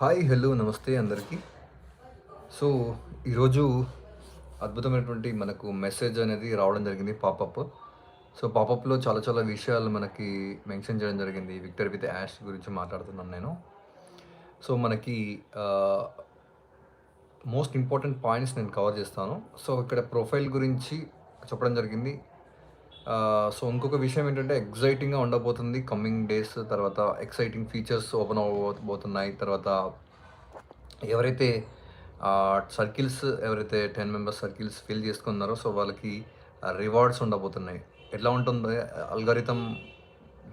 Hi hello నమస్తే అందరికీ. So ఈరోజు అద్భుతమైనటువంటి మనకు మెసేజ్ అనేది రావడం జరిగింది పాపప్. సో పాపప్లో చాలా చాలా విషయాలు మనకి మెన్షన్ చేయడం జరిగింది. విక్టర్ విత్ యాష్ గురించి మాట్లాడుతున్నాను నేను. సో మనకి మోస్ట్ ఇంపార్టెంట్ పాయింట్స్ నేను కవర్ చేస్తాను. సో ఇక్కడ ప్రొఫైల్ గురించి చెప్పడం జరిగింది. సో ఇంకొక విషయం ఏంటంటే ఎగ్జైటింగ్గా ఉండబోతుంది కమింగ్ డేస్ తర్వాత ఎక్సైటింగ్ ఫీచర్స్ ఓపెన్ అవ్వబోతున్నాయి తర్వాత ఎవరైతే సర్కిల్స్ ఎవరైతే టెన్ మెంబర్స్ సర్కిల్స్ ఫిల్ చేసుకున్నారో సో వాళ్ళకి రివార్డ్స్ ఉండబోతున్నాయి. ఎట్లా ఉంటుంది? అల్గారిథం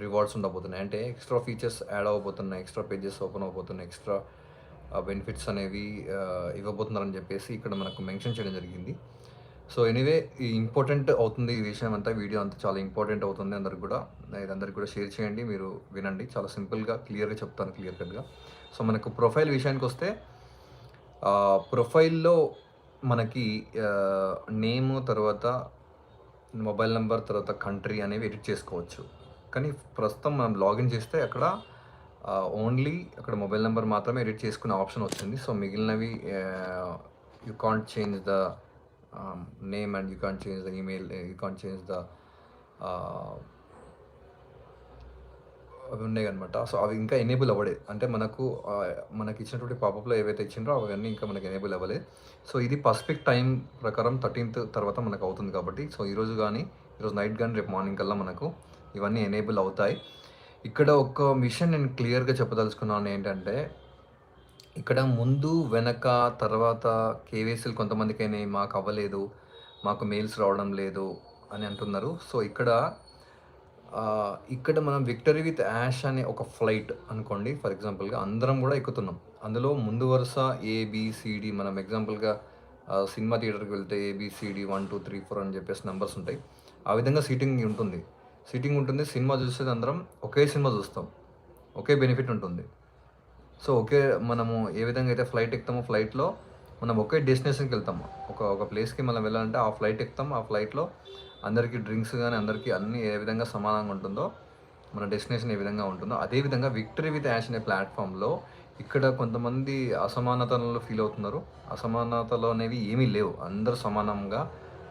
రివార్డ్స్ ఉండబోతున్నాయి. అంటే ఎక్స్ట్రా ఫీచర్స్ యాడ్ అవ్వబోతున్నాయి ఎక్స్ట్రా పేజెస్ ఓపెన్ అవ్వబోతున్నాయి ఎక్స్ట్రా బెనిఫిట్స్ అనేవి ఇవ్వబోతున్నారని చెప్పేసి ఇక్కడ మనకు మెన్షన్ చేయడం జరిగింది. సో ఎనీవే ఈ ఇంపార్టెంట్ అవుతుంది ఈ విషయం అంతా వీడియో అంతా చాలా ఇంపార్టెంట్ అవుతుంది అందరికి కూడా. ఇది అందరికి కూడా షేర్ చేయండి మీరు వినండి. చాలా సింపుల్గా క్లియర్గా చెప్తాను క్లియర్ కట్గా. సో మనకు ప్రొఫైల్ విషయానికి వస్తే ప్రొఫైల్లో మనకి నేమ్ తర్వాత మొబైల్ నెంబర్ తర్వాత కంట్రీ అనేవి ఎడిట్ చేసుకోవచ్చు. కానీ ప్రస్తుతం మనం లాగిన్ చేస్తే అక్కడ ఓన్లీ అక్కడ మొబైల్ నెంబర్ మాత్రమే ఎడిట్ చేసుకునే ఆప్షన్ వచ్చింది. సో మిగిలినవి you can't change the name and you can't change the email you can't change the అవి ఉన్నాయి అనమాట సో అవి ఇంకా ఎనేబుల్ అవ్వలేదు అంటే మనకు మనకి ఇచ్చినటువంటి పాపప్లో ఏవైతే ఇచ్చిండ్రో అవన్నీ ఇంకా మనకి ఎనేబుల్ అవ్వలేదు సో ఇది పసిఫిక్ టైం ప్రకారం థర్టీన్త్ తర్వాత మనకు అవుతుంది కాబట్టి సో ఈరోజు కానీ ఈరోజు నైట్ కానీ రేపు మార్నింగ్ కల్లా మనకు ఇవన్నీ ఎనేబుల్ అవుతాయి. ఇక్కడ ఒక విషయం నేను క్లియర్గా చెప్పదలుచుకున్నాను ఏంటంటే ఇక్కడ ముందు వెనక తర్వాత కేవైసీలు కొంతమందికి అయినాయి మాకు అవ్వలేదు మాకు మెయిల్స్ రావడం లేదు అని అంటున్నారు. సో ఇక్కడ ఇక్కడ మనం విక్టరీ విత్ యాష్ అనే ఒక ఫ్లైట్ అనుకోండి ఫర్ ఎగ్జాంపుల్గా అందరం కూడా ఎక్కుతున్నాం. అందులో ముందు వరుస ఏబిసిడి మనం ఎగ్జాంపుల్గా సినిమా థియేటర్కి వెళ్తే A B C D one two three four అని చెప్పేసి నెంబర్స్ ఉంటాయి. ఆ విధంగా సీటింగ్ ఉంటుంది. సీటింగ్ ఉంటుంది సినిమా చూసేది అందరం ఒకే సినిమా చూస్తాం. ఒకే బెనిఫిట్ ఉంటుంది. సో ఒకే మనము ఏ విధంగా అయితే ఫ్లైట్ ఎక్కుతామో ఫ్లైట్లో మనం ఒకే డెస్టినేషన్కి వెళ్తాము. ఒక ఒక ప్లేస్కి మనం వెళ్ళాలంటే ఆ ఫ్లైట్ ఎక్కుతాం ఆ ఫ్లైట్లో అందరికీ డ్రింక్స్ కానీ అందరికీ అన్నీ ఏ విధంగా సమానంగా ఉంటుందో మన డెస్టినేషన్ ఏ విధంగా ఉంటుందో అదేవిధంగా విక్టరీ విత్ యాష్ అనే ప్లాట్ఫామ్లో ఇక్కడ కొంతమంది అసమానతలలో ఫీల్ అవుతున్నారు. అసమానతలు అనేవి ఏమీ లేవు. అందరూ సమానంగా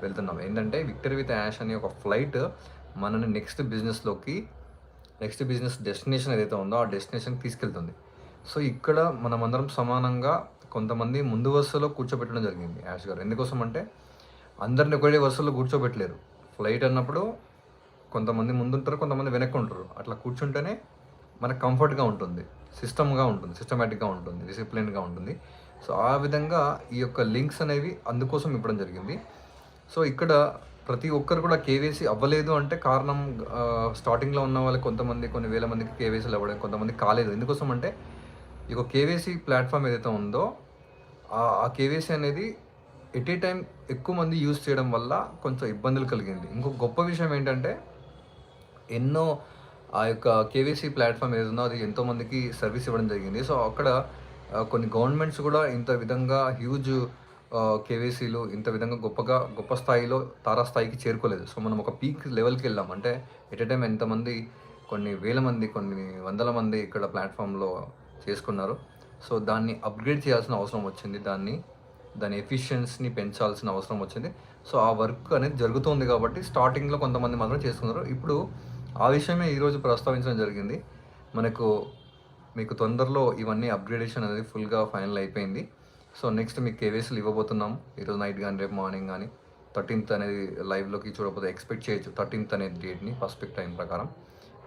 వెళ్తున్నాం. ఏంటంటే విక్టరీ విత్ యాష్ అనే ఒక ఫ్లైట్ మనని నెక్స్ట్ బిజినెస్లోకి నెక్స్ట్ బిజినెస్ డెస్టినేషన్ ఏదైతే ఉందో ఆ డెస్టినేషన్కి తీసుకెళ్తుంది. సో ఇక్కడ మనం అందరం సమానంగా కొంతమంది ముందు వరుసలో కూర్చోబెట్టడం జరిగింది యాష్ గారు. ఎందుకోసం అంటే అందరిని ఒకటే వరుసలో కూర్చోబెట్టలేరు. ఫ్లైట్ అన్నప్పుడు కొంతమంది ముందుంటారు కొంతమంది వెనక్కి ఉంటారు అట్లా కూర్చుంటేనే మనకు కంఫర్ట్గా ఉంటుంది సిస్టమ్గా ఉంటుంది సిస్టమేటిక్గా ఉంటుంది డిసిప్లిన్గా ఉంటుంది. సో ఆ విధంగా ఈ యొక్క లింక్స్ అనేవి అందుకోసం ఇవ్వడం జరిగింది. సో ఇక్కడ ప్రతి ఒక్కరు కూడా కేవైసీ అవ్వలేదు అంటే కారణం స్టార్టింగ్లో ఉన్న వాళ్ళకి కొంతమంది కొన్ని వేల మందికి కేవైసీలు అవ్వడం కొంతమంది కాలేదు. ఎందుకోసం అంటే ఇక యొక్క కేవైసీ ప్లాట్ఫామ్ ఏదైతే ఉందో ఆ- కేవైసీ అనేది ఎట్ ఏ టైం ఎక్కువ మంది యూజ్ చేయడం వల్ల కొంచెం ఇబ్బందులు కలిగింది. ఇంకో గొప్ప విషయం ఏంటంటే ఎన్నో ఆ యొక్క కేవీసీ ప్లాట్ఫామ్ ఏదైనా అది ఎంతోమందికి సర్వీస్ ఇవ్వడం జరిగింది. సో అక్కడ కొన్ని గవర్నమెంట్స్ కూడా ఇంత విధంగా హ్యూజ్ కేవీసీలు ఇంత విధంగా గొప్పగా గొప్ప స్థాయిలో తారాస్థాయికి చేరుకోలేదు. సో మనం ఒక పీక్ లెవెల్కి వెళ్ళాం. అంటే ఎట్ ఎ టైం ఎంతమంది కొన్ని వేల మంది కొన్ని వందల మంది ఇక్కడ ప్లాట్ఫామ్లో చేసుకున్నారు. సో దాన్ని అప్గ్రేడ్ చేయాల్సిన అవసరం వచ్చింది. దాన్ని దాని ఎఫిషియన్సీని పెంచాల్సిన అవసరం వచ్చింది. సో ఆ వర్క్ అనేది జరుగుతుంది కాబట్టి స్టార్టింగ్లో కొంతమంది మాత్రం చేసుకున్నారు. ఇప్పుడు ఆ విషయమే ఈరోజు ప్రస్తావించడం జరిగింది. మనకు మీకు తొందరలో ఇవన్నీ అప్గ్రేడేషన్ అనేది ఫుల్గా ఫైనల్ అయిపోయింది. సో నెక్స్ట్ మీకు కేవైసీలు ఇవ్వబోతున్నాం. ఈరోజు నైట్ కానీ రేపు మార్నింగ్ కానీ థర్టీన్త్ అనేది లైవ్లోకి చూడకపోతే ఎక్స్పెక్ట్ చేయొచ్చు. థర్టీన్త్ అనే డేట్ని పర్స్పెక్ట్ టైం ప్రకారం.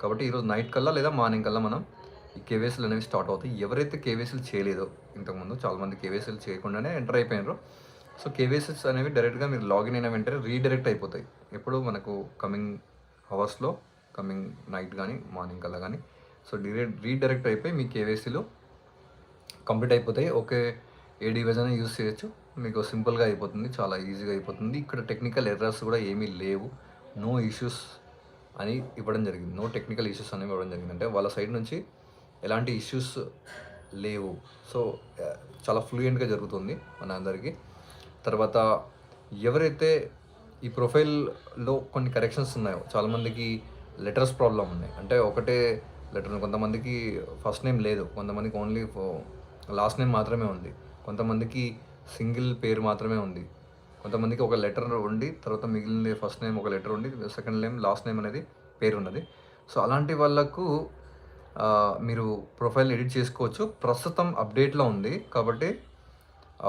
కాబట్టి ఈరోజు నైట్ కల్లా లేదా మార్నింగ్ కల్లా మనం ఈ కేవైసీలు అనేవి స్టార్ట్ అవుతాయి. ఎవరైతే కేవైసీలు చేయలేదో ఇంతకుముందు చాలామంది కేవైసీలు చేయకుండానే ఎంటర్ అయిపోయినారు. సో కేవైసీస్ అనేవి డైరెక్ట్గా మీరు లాగిన్ అయిన వెంటనే రీడైరెక్ట్ అయిపోతాయి. ఎప్పుడు మనకు కమింగ్ అవర్స్లో కమింగ్ నైట్ కానీ మార్నింగ్ కల్లా కానీ సో డైరెక్ట్ రీడైరెక్ట్ అయిపోయి మీ కేవైసీలు కంప్లీట్ అయిపోతాయి. ఓకే ఏ డివైజ్ యూస్ చేయొచ్చు. మీకు సింపుల్గా అయిపోతుంది చాలా ఈజీగా అయిపోతుంది. ఇక్కడ టెక్నికల్ ఎర్రర్స్ కూడా ఏమీ లేవు. నో ఇష్యూస్ అని ఇవ్వడం జరిగింది. నో టెక్నికల్ ఇష్యూస్ అనేవి ఇవ్వడం జరిగింది. అంటే వాళ్ళ సైడ్ నుంచి ఎలాంటి ఇష్యూస్ లేవు. సో uh, చాలా ఫ్లూయెంట్గా జరుగుతుంది మన అందరికీ. తర్వాత ఎవరైతే ఈ ప్రొఫైల్లో కొన్ని కరెక్షన్స్ ఉన్నాయో చాలామందికి లెటర్స్ ప్రాబ్లం ఉన్నాయి. అంటే ఒకటే లెటర్ కొంతమందికి ఫస్ట్ నేమ్ లేదు. కొంతమందికి ఓన్లీ లాస్ట్ నేమ్ మాత్రమే ఉంది. కొంతమందికి సింగిల్ పేరు మాత్రమే ఉంది. కొంతమందికి ఒక లెటర్ ఉండి తర్వాత మిగిలిన ఫస్ట్ నేమ్ ఒక లెటర్ ఉండి సెకండ్ నేమ్ లాస్ట్ నేమ్ అనేది పేరు ఉన్నది. సో అలాంటి వాళ్ళకు మీరు ప్రొఫైల్ ఎడిట్ చేసుకోవచ్చు. ప్రస్తుతం అప్డేట్లో ఉంది. కాబట్టి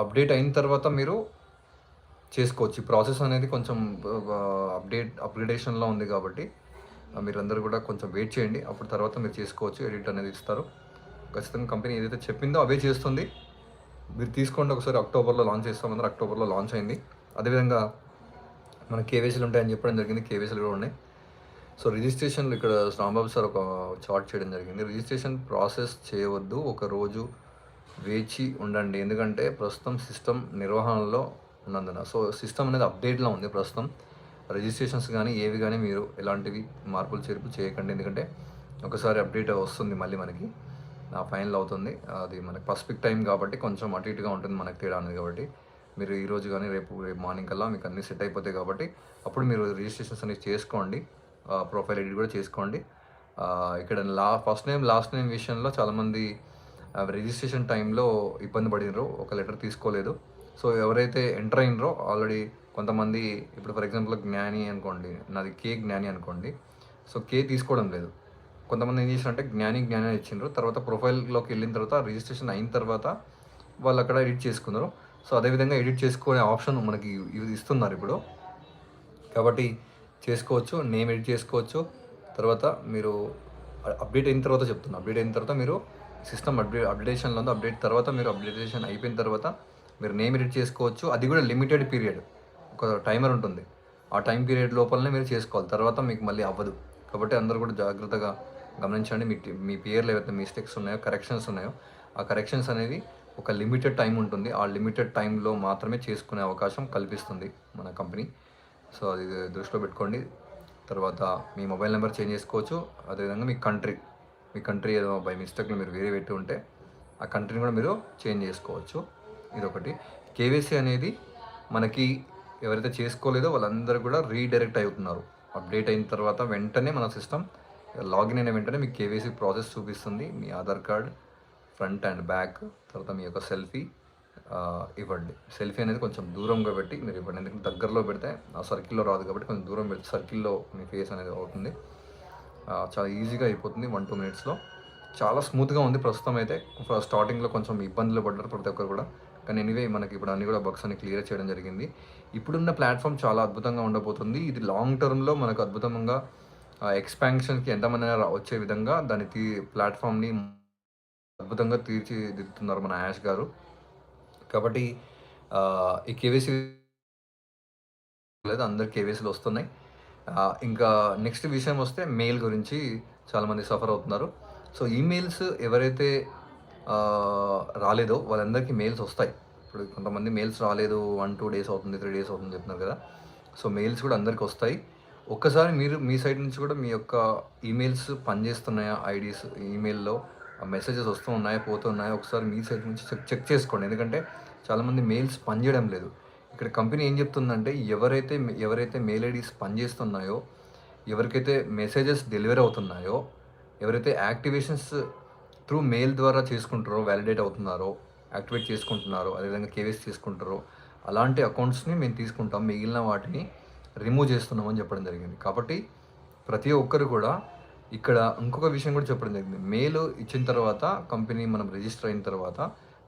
అప్డేట్ అయిన తర్వాత మీరు చేసుకోవచ్చు. ప్రాసెస్ అనేది కొంచెం అప్డేట్ అప్గ్రేడేషన్లో ఉంది కాబట్టి మీరందరూ కూడా కొంచెం వెయిట్ చేయండి. అప్పుడు తర్వాత మీరు చేసుకోవచ్చు. ఎడిట్ అనేది ఇస్తారు. ఖచ్చితంగా కంపెనీ ఏదైతే చెప్పిందో అవే చేస్తుంది. మీరు తీసుకోండి. ఒకసారి అక్టోబర్లో లాంచ్ చేస్తామన్నారు అక్టోబర్లో లాంచ్ అయింది. అదేవిధంగా మన కేవైసీలు ఉంటాయని చెప్పడం జరిగింది. కేవీసీలు కూడా ఉన్నాయి. సో రిజిస్ట్రేషన్లు ఇక్కడ రాంబాబు సార్ ఒక చార్ట్ చేయడం జరిగింది. రిజిస్ట్రేషన్ ప్రాసెస్ చేయవద్దు ఒక రోజు వేచి ఉండండి. ఎందుకంటే ప్రస్తుతం సిస్టమ్ నిర్వహణలో ఉన్నందున. సో సిస్టమ్ అనేది అప్డేట్లో ఉంది ప్రస్తుతం. రిజిస్ట్రేషన్స్ కానీ ఏవి కానీ మీరు ఎలాంటివి మార్పులు చేర్పులు చేయకండి. ఎందుకంటే ఒకసారి అప్డేట్ వస్తుంది మళ్ళీ మనకి. నా ఫైనల్ అవుతుంది. అది మనకి పసిఫిక్ టైం కాబట్టి కొంచెం అటు ఇటుగా ఉంటుంది మనకి తేడా అనేది కాబట్టి. మీరు ఈరోజు కానీ రేపు రేపు మార్నింగ్ కల్లా మీకు అన్నీ సెట్ అయిపోతాయి కాబట్టి అప్పుడు మీరు రిజిస్ట్రేషన్స్ అనేవి చేసుకోండి. ప్రొఫైల్ ఎడిట్ కూడా చేసుకోండి. ఇక్కడ లా ఫస్ట్ నేమ్ లాస్ట్ నేమ్ విషయంలో చాలామంది రిజిస్ట్రేషన్ టైంలో ఇబ్బంది పడినరు. ఒక లెటర్ తీసుకోలేదు. సో ఎవరైతే ఎంటర్ అయినరో ఆల్రెడీ కొంతమంది ఇప్పుడు ఫర్ ఎగ్జాంపుల్ జ్ఞాని అనుకోండి నాది కే జ్ఞాని అనుకోండి. సో కే తీసుకోవడం లేదు. కొంతమంది ఏం చేశారంటే జ్ఞాని జ్ఞాని అని ఇచ్చిండ్రు. తర్వాత ప్రొఫైల్లోకి వెళ్ళిన తర్వాత రిజిస్ట్రేషన్ అయిన తర్వాత వాళ్ళు అక్కడ ఎడిట్ చేసుకున్నారు. సో అదేవిధంగా ఎడిట్ చేసుకునే ఆప్షన్ మనకి ఇది ఇస్తున్నారు ఇప్పుడు. కాబట్టి చేసుకోవచ్చు నేమ్ ఎడిట్ చేసుకోవచ్చు. తర్వాత మీరు అప్డేట్ అయిన తర్వాత చెప్తున్నా. అప్డేట్ అయిన తర్వాత మీరు సిస్టమ్ అప్డేట్ అప్డేషన్లో ఉంది అప్డేట్ తర్వాత మీరు అప్డేషన్ అయిపోయిన తర్వాత మీరు నేమ్ ఎడిట్ చేసుకోవచ్చు. అది కూడా లిమిటెడ్ పీరియడ్. ఒక టైమర్ ఉంటుంది. ఆ టైం పీరియడ్ లోపలనే మీరు చేసుకోవాలి. తర్వాత మీకు మళ్ళీ అవ్వదు. కాబట్టి అందరూ కూడా జాగ్రత్తగా గమనించండి. మీ మీ పేర్లు ఏవైతే మిస్టేక్స్ ఉన్నాయో కరెక్షన్స్ ఉన్నాయో ఆ కరెక్షన్స్ అనేది ఒక లిమిటెడ్ టైం ఉంటుంది. ఆ లిమిటెడ్ టైంలో మాత్రమే చేసుకునే అవకాశం కల్పిస్తుంది మన కంపెనీ. సో అది దృష్టిలో పెట్టుకోండి. తర్వాత మీ మొబైల్ నెంబర్ చేంజ్ చేసుకోవచ్చు. అదేవిధంగా మీ కంట్రీ మీ కంట్రీ ఏదో బై మిస్టేక్లో మీరు వేరే పెట్టి ఉంటే ఆ కంట్రీని కూడా మీరు చేంజ్ చేసుకోవచ్చు. ఇదొకటి. కేవైసీ అనేది మనకి ఎవరైతే చేసుకోలేదో వాళ్ళందరూ కూడా రీడైరెక్ట్ అవుతున్నారు అప్డేట్ అయిన తర్వాత వెంటనే మన సిస్టమ్ లాగిన్ అయిన వెంటనే మీకు కేవైసీ ప్రాసెస్ చూపిస్తుంది. మీ Aadhaar card front and back తర్వాత మీ యొక్క సెల్ఫీ ఇవ్వండి. సెల్ఫీ అనేది కొంచెం దూరంగా పెట్టి మీరు ఇవ్వండి. ఎందుకంటే దగ్గరలో పెడితే ఆ సర్కిల్లో రాదు కాబట్టి కొంచెం దూరం పెడితే సర్కిల్లో మీ ఫేస్ అనేది అవుతుంది. చాలా ఈజీగా అయిపోతుంది వన్ టూ మినిట్స్లో. చాలా స్మూత్గా ఉంది ప్రస్తుతం అయితే. స్టార్టింగ్లో కొంచెం ఇబ్బందులు పడ్డారు ప్రతి ఒక్కరు కూడా. కానీ ఎనీవే మనకి ఇప్పుడు అన్ని కూడా బగ్స్ అన్ని క్లియర్ చేయడం జరిగింది. ఇప్పుడున్న ప్లాట్ఫామ్ చాలా అద్భుతంగా ఉండబోతుంది. ఇది లాంగ్ టర్మ్లో మనకు అద్భుతంగా ఎక్స్పాన్షన్కి ఎంతమంది వచ్చే విధంగా దాని తీ ప్లాట్ఫామ్ని అద్భుతంగా తీర్చిదిద్దుతున్నారు మన యాష్ గారు. కాబట్టి ఈ కేవీసీ లేదు అందరు కేవీసీలు వస్తున్నాయి. ఇంకా నెక్స్ట్ విషయం వస్తే మెయిల్ గురించి చాలామంది సఫర్ అవుతున్నారు. సో ఈమెయిల్స్ ఎవరైతే రాలేదో వాళ్ళందరికీ మెయిల్స్ వస్తాయి. ఇప్పుడు కొంతమంది మెయిల్స్ రాలేదు వన్ టూ డేస్ అవుతుంది త్రీ డేస్ అవుతుంది చెప్తున్నారు కదా. సో మెయిల్స్ కూడా అందరికీ వస్తాయి. ఒక్కసారి మీరు మీ సైడ్ నుంచి కూడా మీ యొక్క ఈమెయిల్స్ పనిచేస్తున్నాయా? ఐడీస్ ఈమెయిల్లో మెసేజెస్ వస్తూ ఉన్నాయా? పోతున్నాయా ఒకసారి మీ సైడ్ నుంచి చెక్ చెక్ చేసుకోండి. ఎందుకంటే చాలామంది మెయిల్స్ పనిచేయడం లేదు. ఇక్కడ కంపెనీ ఏం చెప్తుందంటే ఎవరైతే ఎవరైతే మెయిల్ ఐడీస్ పనిచేస్తున్నాయో ఎవరికైతే మెసేజెస్ డెలివరీ అవుతున్నాయో ఎవరైతే యాక్టివేషన్స్ త్రూ మెయిల్ ద్వారా చేసుకుంటారో వ్యాలిడేట్ అవుతున్నారో యాక్టివేట్ చేసుకుంటున్నారో అదేవిధంగా కేవైసీ చేసుకుంటారో అలాంటి అకౌంట్స్ని మేము తీసుకుంటాం. మిగిలిన వాటిని రిమూవ్ చేస్తున్నామని చెప్పడం జరిగింది. కాబట్టి ప్రతి ఒక్కరు కూడా ఇక్కడ ఇంకొక విషయం కూడా చెప్పడం జరిగింది. మెయిల్ ఇచ్చిన తర్వాత కంపెనీ మనం రిజిస్టర్ అయిన తర్వాత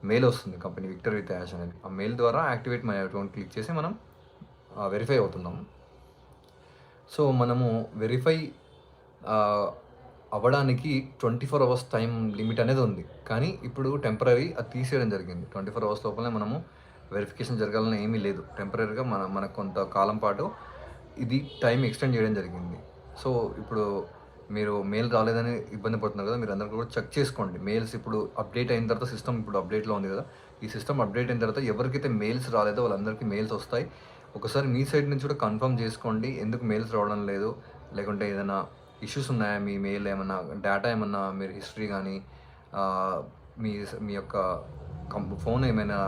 మెయిల్ వస్తుంది కంపెనీ విక్టర్ విత్ యాష్ అనేది ఆ మెయిల్ ద్వారా యాక్టివేట్ మై అకౌంట్ క్లిక్ చేసి మనం వెరిఫై అవుతున్నాం. సో మనము వెరిఫై అవ్వడానికి twenty four hours time limit అనేది ఉంది. కానీ ఇప్పుడు టెంపరీ అది తీసేయడం జరిగింది. ట్వంటీ ఫోర్ అవర్స్ లోపలనే మనము వెరిఫికేషన్ జరగాలని ఏమీ లేదు. టెంపరీగా మన మనకు కొంత కాలం పాటు ఇది టైం ఎక్స్టెండ్ చేయడం జరిగింది. సో ఇప్పుడు మీరు మెయిల్ రాలేదని ఇబ్బంది పడుతున్నారు కదా మీరు అందరూ కూడా చెక్ చేసుకోండి. మెయిల్స్ ఇప్పుడు అప్డేట్ అయిన తర్వాత సిస్టమ్ ఇప్పుడు అప్డేట్లో ఉంది కదా. ఈ సిస్టమ్ అప్డేట్ అయిన తర్వాత ఎవరికైతే మెయిల్స్ రాలేదో వాళ్ళందరికీ మెయిల్స్ వస్తాయి. ఒకసారి మీ సైడ్ నుంచి కూడా కన్ఫర్మ్ చేసుకోండి ఎందుకు మెయిల్స్ రావడం లేదు? లేకుంటే ఏదైనా ఇష్యూస్ ఉన్నాయా మీ మెయిల్ ఏమన్నా డేటా ఏమన్నా మీరు హిస్టరీ కానీ మీ మీ యొక్క కం- ఫోన్ ఏమైనా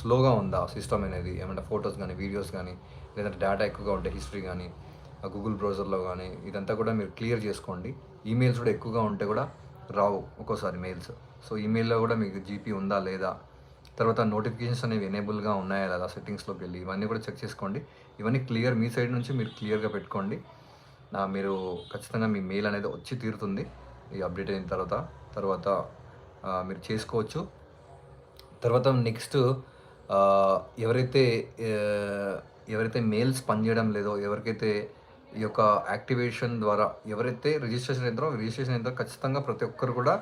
స్లోగా ఉందా? సిస్టమ్ అనేది ఏమైనా ఫొటోస్ కానీ వీడియోస్ కానీ లేదంటే డేటా ఎక్కువగా ఉంటే హిస్టరీ కానీ గూగుల్ బ్రౌజర్లో కానీ ఇదంతా కూడా మీరు క్లియర్ చేసుకోండి. ఈమెయిల్స్ కూడా ఎక్కువగా ఉంటే కూడా రావు ఒక్కోసారి మెయిల్స్ సో ఈమెయిల్లో కూడా మీకు జీపీ ఉందా లేదా? తర్వాత నోటిఫికేషన్స్ అనేవి ఎనేబుల్గా ఉన్నాయా లేదా సెట్టింగ్స్లోకి వెళ్ళి ఇవన్నీ కూడా చెక్ చేసుకోండి. ఇవన్నీ క్లియర్ మీ సైడ్ నుంచి మీరు క్లియర్గా పెట్టుకోండి. నా మీరు ఖచ్చితంగా మీ మెయిల్ అనేది వచ్చి తీరుతుంది. ఈ అప్డేట్ అయిన తర్వాత తర్వాత మీరు చేసుకోవచ్చు. తర్వాత నెక్స్ట్ ఎవరైతే ఎవరైతే మెయిల్స్ పనిచేయడం లేదో ఎవరికైతే ఈ యొక్క యాక్టివేషన్ ద్వారా ఎవరైతే రిజిస్ట్రేషన్ అయినారో రిజిస్ట్రేషన్ అయిన ఖచ్చితంగా ప్రతి ఒక్కరు కూడా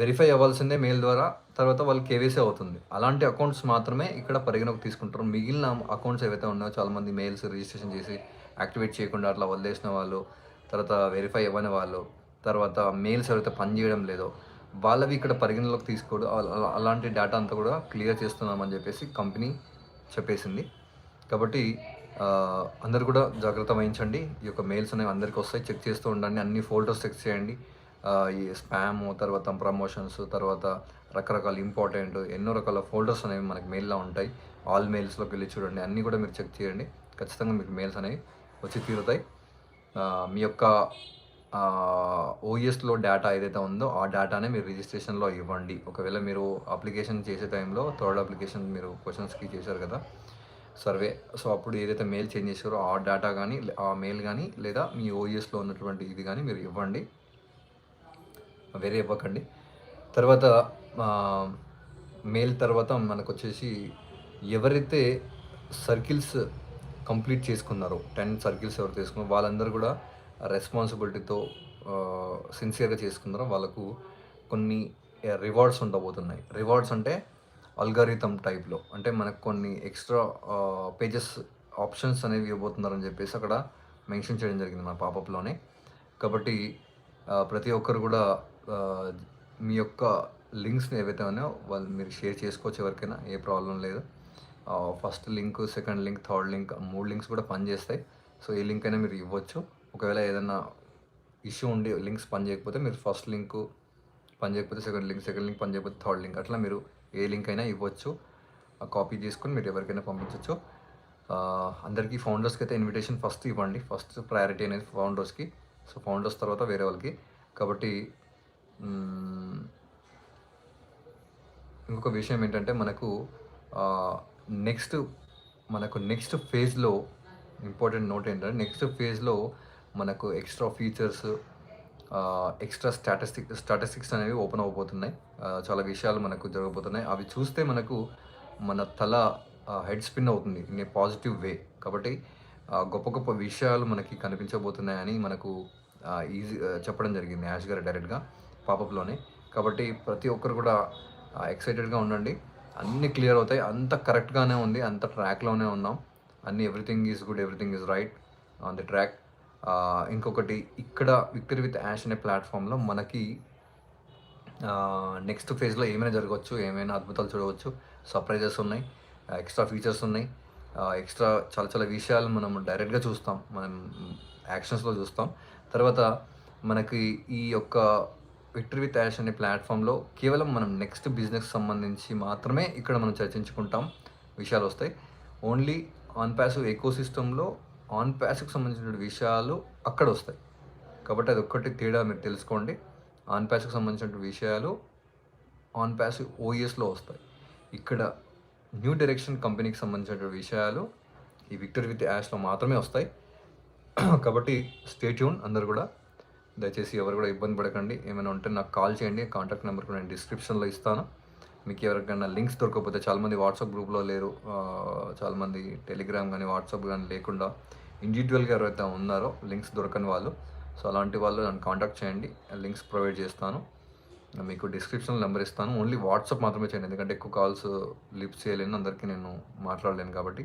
వెరిఫై అవ్వాల్సిందే మెయిల్ ద్వారా తర్వాత వాళ్ళు కేవైసీ అవుతుంది. అలాంటి అకౌంట్స్ మాత్రమే ఇక్కడ పరిగణకు తీసుకుంటారు. మిగిలిన అకౌంట్స్ ఏవైతే ఉన్నాయో చాలామంది మెయిల్స్ రిజిస్ట్రేషన్ చేసి యాక్టివేట్ చేయకుండా అట్లా వదిలేసిన వాళ్ళు తర్వాత వెరిఫై అవ్వని వాళ్ళు తర్వాత మెయిల్స్ ఎవరైతే పనిచేయడం లేదో వాళ్ళవి ఇక్కడ పరిగణలోకి తీసుకోడు. అలాంటి డేటా అంతా కూడా క్లియర్ చేస్తున్నామని చెప్పేసి కంపెనీ చెప్పేసింది. కాబట్టి అందరు కూడా జాగ్రత్త వహించండి. ఈ యొక్క మెయిల్స్ అనేవి అందరికీ వస్తాయి. చెక్ చేస్తూ ఉండండి. అన్ని ఫోల్డర్స్ చెక్ చేయండి. ఈ స్పామ్ తర్వాత ప్రమోషన్స్ తర్వాత రకరకాల ఇంపార్టెంట్ ఎన్నో రకాల ఫోల్డర్స్ అనేవి మనకి మెయిల్లో ఉంటాయి. ఆల్ మెయిల్స్లోకి వెళ్ళి చూడండి. అన్నీ కూడా మీరు చెక్ చేయండి. ఖచ్చితంగా మీకు మెయిల్స్ అనేవి వచ్చి తీరుతాయి. మీ యొక్క ఓఎస్లో డేటా ఏదైతే ఉందో ఆ డేటానే మీరు రిజిస్ట్రేషన్లో ఇవ్వండి. ఒకవేళ మీరు అప్లికేషన్ చేసే టైంలో థర్డ్ అప్లికేషన్ మీరు క్వశ్చన్స్కి చేశారు కదా సర్వే. సో అప్పుడు ఏదైతే మెయిల్ చేంజ్ చేశారో ఆ డేటా కానీ ఆ మెయిల్ కానీ లేదా మీ ఓఎస్లో ఉన్నటువంటి ఇది కానీ మీరు ఇవ్వండి. వేరే ఇవ్వకండి. తర్వాత మెయిల్ తర్వాత మనకు వచ్చేసి ఎవరైతే సర్కిల్స్ కంప్లీట్ చేసుకున్నారో టెన్ సర్కిల్స్ ఎవరు తీసుకున్నారో వాళ్ళందరూ కూడా రెస్పాన్సిబిలిటీతో సిన్సియర్గా చేసుకున్నారో వాళ్ళకు కొన్ని రివార్డ్స్ ఉండబోతున్నాయి. రివార్డ్స్ అంటే అల్గారిథం టైప్లో అంటే మనకు కొన్ని ఎక్స్ట్రా పేజెస్ ఆప్షన్స్ అనేవి ఇవ్వబోతున్నారని చెప్పేసి అక్కడ మెన్షన్ చేయడం జరిగింది మన పాపప్లోనే కాబట్టి ప్రతి ఒక్కరు కూడా మీ యొక్క లింక్స్ని ఏవైతే ఉన్నాయో వాళ్ళు మీరు షేర్ చేసుకోవచ్చు ఎవరికైనా ఏ ప్రాబ్లం లేదు. First link second link third link మూడు లింక్స్ కూడా పనిచేస్తాయి సో ఏ లింక్ అయినా మీరు ఇవ్వచ్చు. ఒకవేళ ఏదైనా ఇష్యూ ఉండి లింక్స్ పని చేయకపోతే మీరు ఫస్ట్ లింక్ పని చేయకపోతే సెకండ్ లింక్ సెకండ్ లింక్ పని చేయకపోతే థర్డ్ లింక్ అట్లా మీరు ఏ లింక్ అయినా ఇవ్వచ్చు. ఆ కాపీ తీసుకొని మీరు ఎవరికైనా పంపించవచ్చు అందరికీ ఫౌండర్స్కి అయితే ఇన్విటేషన్ ఫస్ట్ ఇవ్వండి. ఫస్ట్ ప్రయారిటీ అనేది ఫౌండర్స్కి. సో ఫౌండర్స్ తర్వాత వేరే వాళ్ళకి. కాబట్టి ఇంకొక విషయం ఏంటంటే మనకు నెక్స్ట్ మనకు నెక్స్ట్ ఫేజ్లో ఇంపార్టెంట్ నోట్ ఏంటంటే నెక్స్ట్ ఫేజ్లో మనకు extra features extra statistic statistics అనేవి ఓపెన్ అవ్వబోతున్నాయి. చాలా విషయాలు మనకు జరగబోతున్నాయి. అవి చూస్తే మనకు మన తల హెడ్ స్పిన్ అవుతుంది ఇన్ ఏ పాజిటివ్ వే కాబట్టి గొప్ప గొప్ప విషయాలు మనకి కనిపించబోతున్నాయని మనకు ఈజీ చెప్పడం జరిగింది యాష్ గారు డైరెక్ట్గా పాపప్లోనే. కాబట్టి ప్రతి ఒక్కరు కూడా ఎక్సైటెడ్గా ఉండండి. అన్నీ క్లియర్ అవుతాయి. అంత కరెక్ట్గానే ఉంది. అంత ట్రాక్లోనే ఉన్నాం. అన్నీ everything is good everything is right on the track ఇంకొకటి ఇక్కడ విక్టరీ విత్ యాష్ అనే ప్లాట్ఫామ్లో మనకి నెక్స్ట్ ఫేజ్లో ఏమైనా జరగవచ్చు ఏమైనా అద్భుతాలు చూడవచ్చు. సర్ప్రైజెస్ ఉన్నాయి ఎక్స్ట్రా ఫీచర్స్ ఉన్నాయి. ఎక్స్ట్రా చాలా చాలా విషయాలు మనం డైరెక్ట్గా చూస్తాం. మనం యాక్షన్స్లో చూస్తాం. తర్వాత మనకి ఈ యొక్క విక్టరీ విత్ యాష్ అనే ప్లాట్ఫామ్లో కేవలం మనం నెక్స్ట్ బిజినెస్ సంబంధించి మాత్రమే ఇక్కడ మనం చర్చించుకుంటాం. విషయాలు వస్తాయి. ఓన్లీ ఆన్ ప్యాసివ్ ఎకో సిస్టంలో ఆన్ ప్యాసివ్కి సంబంధించిన విషయాలు అక్కడ వస్తాయి. కాబట్టి అది ఒక్కటి తేడా మీరు తెలుసుకోండి. ఆన్ ప్యాసివ్కి సంబంధించిన విషయాలు ఆన్ ప్యాసివ్ ఓఎస్లో వస్తాయి. ఇక్కడ న్యూ డైరెక్షన్ కంపెనీకి సంబంధించిన విషయాలు ఈ విక్టర్ విత్ యాష్లో మాత్రమే వస్తాయి. కాబట్టి స్టేట్యూన్ అందరు కూడా. దయచేసి ఎవరు కూడా ఇబ్బంది పడకండి. ఏమైనా ఉంటే నాకు కాల్ చేయండి. కాంటాక్ట్ నెంబర్ కూడా నేను డిస్క్రిప్షన్లో ఇస్తాను. మీకు ఎవరికైనా లింక్స్ దొరకకపోతే చాలామంది వాట్సాప్ గ్రూప్లో లేరు. చాలామంది టెలిగ్రామ్ కానీ వాట్సాప్ కానీ లేకుండా ఇండివిజువల్గా ఎవరైతే ఉన్నారో లింక్స్ దొరకని వాళ్ళు సో అలాంటి వాళ్ళు నన్ను కాంటాక్ట్ చేయండి. లింక్స్ ప్రొవైడ్ చేస్తాను. మీకు డిస్క్రిప్షన్ నెంబర్ ఇస్తాను. ఓన్లీ వాట్సాప్ మాత్రమే చేయండి. ఎందుకంటే ఎక్కువ కాల్స్ లిఫ్ట్ చేయలేను. అందరికీ నేను మాట్లాడలేను కాబట్టి.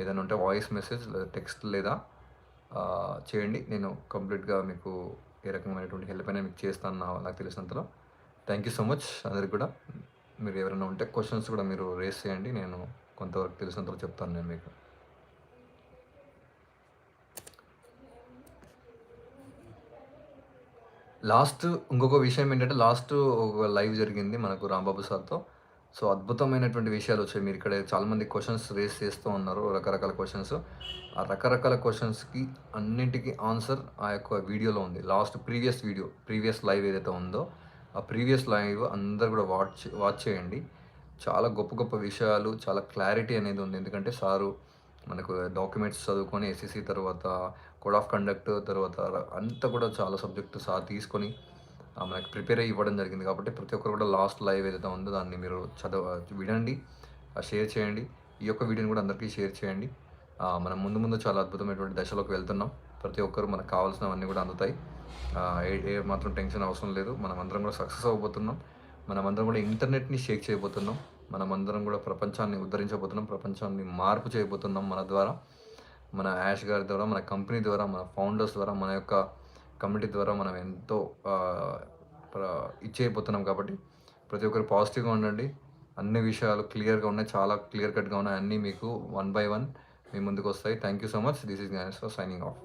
ఏదైనా ఉంటే వాయిస్ మెసేజ్ లేదా టెక్స్ట్ లేదా చేయండి. నేను కంప్లీట్గా మీకు ఏ రకమైనటువంటి హెల్ప్ అయినా మీకు చేస్తాను నాకు తెలిసినంతలో. థ్యాంక్ యూ సో మచ్ అందరికి కూడా. మీరు ఎవరైనా ఉంటే క్వశ్చన్స్ కూడా మీరు రేస్ చేయండి. నేను కొంతవరకు తెలిసినంతలో చెప్తాను నేను మీకు. లాస్ట్ ఇంకొక విషయం ఏంటంటే లాస్ట్ ఒక లైవ్ జరిగింది మనకు రాంబాబు సార్తో. సో అద్భుతమైనటువంటి విషయాలు వచ్చాయి. మీరు ఇక్కడ చాలామంది క్వశ్చన్స్ రేస్ చేస్తూ ఉన్నారు రకరకాల క్వశ్చన్స్ ఆ రకరకాల క్వశ్చన్స్కి అన్నింటికి ఆన్సర్ ఆ యొక్క వీడియోలో ఉంది. Last previous video previous live ఏదైతే ఉందో ఆ ప్రీవియస్ లైవ్ అందరు కూడా వాచ్ వాచ్ చేయండి. చాలా గొప్ప గొప్ప విషయాలు చాలా క్లారిటీ అనేది ఉంది. ఎందుకంటే సారు మనకు డాక్యుమెంట్స్ చదువుకొని ఎస్ఎస్సి తర్వాత కోడ్ ఆఫ్ కండక్ట్ తర్వాత అంతా కూడా చాలా సబ్జెక్టు సార్ తీసుకొని మనకి ప్రిపేర్ అయ్యి ఇవ్వడం జరిగింది. కాబట్టి ప్రతి ఒక్కరు కూడా లాస్ట్ లైవ్ ఏదైతే ఉందో దాన్ని మీరు చదవ వినండి షేర్ చేయండి. ఈ యొక్క వీడియోని కూడా అందరికీ షేర్ చేయండి. మనం ముందు ముందు చాలా అద్భుతమైనటువంటి దశలోకి వెళ్తున్నాం. ప్రతి ఒక్కరు మనకు కావాల్సినవన్నీ కూడా అందుతాయి. ఏ ఏ మాత్రం టెన్షన్ అవసరం లేదు. మనం అందరం కూడా సక్సెస్ అవ్వబోతున్నాం. మనం అందరం కూడా ఇంటర్నెట్ని షేక్ చేయబోతున్నాం. మనం అందరం కూడా ప్రపంచాన్ని ఉద్ధరించబోతున్నాం ప్రపంచాన్ని మార్పు చేయబోతున్నాం మన ద్వారా మన యాష్ గారి ద్వారా మన కంపెనీ ద్వారా మన ఫౌండర్స్ ద్వారా మన యొక్క కమ్యూనిటీ ద్వారా మనం ఎంతో ఇచ్చేయబోతున్నాం కాబట్టి ప్రతి ఒక్కరు పాజిటివ్గా ఉండండి. అన్ని విషయాలు క్లియర్గా ఉన్నాయి చాలా క్లియర్ కట్గా ఉన్నాయి అన్నీ మీకు వన్ బై వన్ మీ ముందుకు వస్తాయి. Thank you so much this is Gnaneshwar signing off